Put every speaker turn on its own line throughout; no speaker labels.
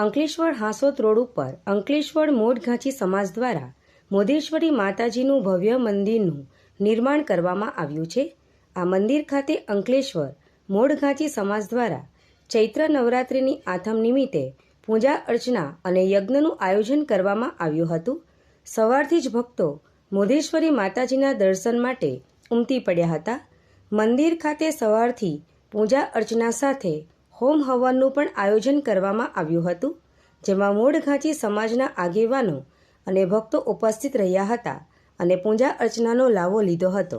Ankleshwar Hansot road ઉપર અંકલેશ્વર મોઢઘાંચી સમાજ દ્વારા મોદેશ્વરી માતાજીનું ભવ્ય મંદિરનું નિર્માણ કરવામાં આવ્યું છે. આ મંદિર ખાતે અંકલેશ્વર મોઢઘાંચી સમાજ દ્વારા ચૈત્ર નવરાત્રિની આથમ નિમિત્તે પૂજા અર્ચના અને યજ્ઞનું આયોજન કરવામાં આવ્યું હતું. સવારથી જ ભક્તો મોધેશ્વરી માતાજીના દર્શન માટે ઉમટી પડ્યા હતા. મંદિર ખાતે સવારથી પૂજા અર્ચના સાથે હોમ હવનનું પણ આયોજન કરવામાં આવ્યું હતું, જેમાં મોઢઘાંચી સમાજના આગેવાનો અને ભક્તો ઉપસ્થિત રહ્યા હતા અને પૂજા અર્ચનાનો લાવો લીધો હતો.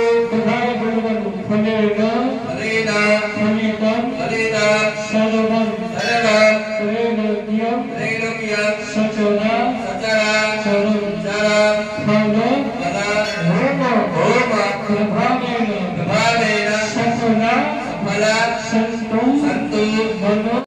त्रैलोक्यं सचरा चरं तदा होम प्रभावेन सफला सन्तु